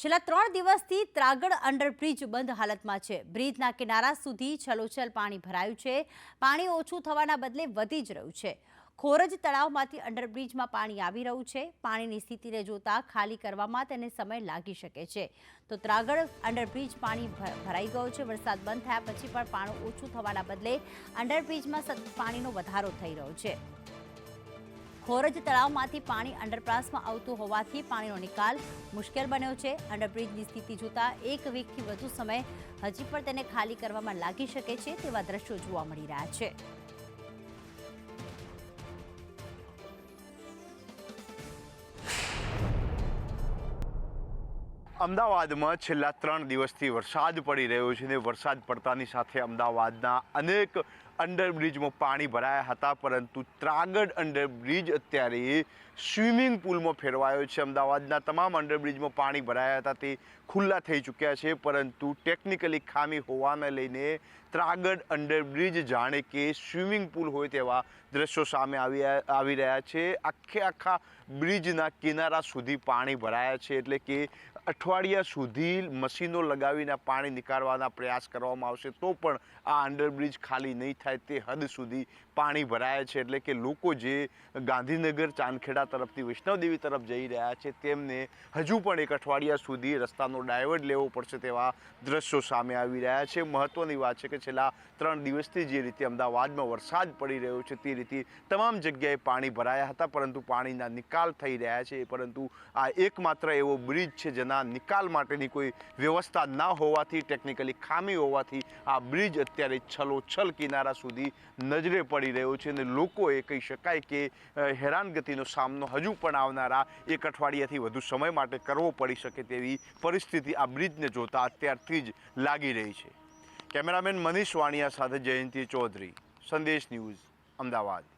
છેલ્લા ત્રણ દિવસથી ત્રાગડ અંડરબ્રિજ બંધ હાલતમાં છે. બ્રિજના કિનારા સુધી છલોછલ પાણી ભરાયું છે. પાણી ઓછું થવાના બદલે વધી જ રહ્યું છે. ખોરજ તળાવમાંથી અંડરબ્રિજમાં પાણી આવી રહ્યું છે. પાણીની સ્થિતિને જોતા ખાલી કરવામાં તેને સમય લાગી શકે છે. તો ત્રાગડ અંડરબ્રિજ પાણી ભરાઈ ગયો છે. વરસાદ બંધ થયા પછી પણ પાણી ઓછું થવાના બદલે અંડરબ્રિજમાં સતત પાણીનો વધારો થઈ રહ્યો છે. ખોરજ તળાવમાંથી પાણી અંડરપાસમાં આવતું હોવાથી પાણીનો નિકાલ મુશ્કેલ બન્યો છે. અંડરબ્રિજની સ્થિતિ જોતા એક વીકથી વધુ સમય હજી પણ તેને ખાલી કરવામાં લાગી શકે છે તેવા દ્રશ્યો જોવા મળી રહ્યા છે. અમદાવાદમાં છેલ્લા ત્રણ દિવસથી વરસાદ પડી રહ્યો છે ને વરસાદ પડતાની સાથે અમદાવાદના અનેક અંડરબ્રિજમાં પાણી ભરાયા હતા, પરંતુ ત્રાગડ અંડરબ્રિજ અત્યારે સ્વિમિંગ પુલમાં ફેરવાયો છે. અમદાવાદના તમામ અંડરબ્રિજમાં પાણી ભરાયા હતા, તે ખુલ્લા થઈ ચૂક્યા છે, પરંતુ ટેકનિકલી ખામી હોવાને લઈને ત્રાગડ અંડરબ્રિજ જાણે કે સ્વિમિંગ પુલ હોય તેવા દ્રશ્યો સામે આવી આવી રહ્યા છે. આખે આખા બ્રિજના કિનારા સુધી પાણી ભરાયા છે, એટલે કે અઠવાડિયા સુધી મશીનો લગાવીને પાણી નીકાળવાના પ્રયાસ કરવામાં આવશે, તો પણ આ અંડરબ્રિજ ખાલી નહીં થાય તે હદ સુધી પાણી ભરાયા છે એટલે કે લોકો જે ગાંધીનગર ચાંદખેડા તરફથી વૈષ્ણવદેવી તરફ જઈ રહ્યા છે તેમને હજુ પણ એક અઠવાડિયા સુધી રસ્તાનો ડાયવર્ટ લેવો પડશે તેવા દ્રશ્યો સામે આવી રહ્યા છે. મહત્ત્વની વાત છે કે છેલ્લા ત્રણ દિવસથી જે રીતે અમદાવાદમાં વરસાદ પડી રહ્યો છે તે રીતે તમામ જગ્યાએ પાણી ભરાયા હતા, પરંતુ પાણીના નિકાલ થઈ રહ્યા છે. પરંતુ આ એકમાત્ર એવો બ્રિજ છે જેના નિકાલ માટેની કોઈ વ્યવસ્થા ના હોવાથી, ટેકનિકલી ખામી હોવાથી આ બ્રિજ અત્યારે છલોછલ કિનારા સુધી નજરે પડી રહ્યો છે અને લોકોએ કહી શકાય કે હેરાનગતિનો સામનો હજુ પણ આવનારા એક અઠવાડિયાથી વધુ સમય માટે કરવો પડી શકે તેવી પરિસ્થિતિ આ બ્રિજને જોતા અત્યારથી જ લાગી રહી છે. કેમેરામેન મનીષ વાણિયા સાથે જયંતિ ચૌધરી, સંદેશ ન્યૂઝ, અમદાવાદ.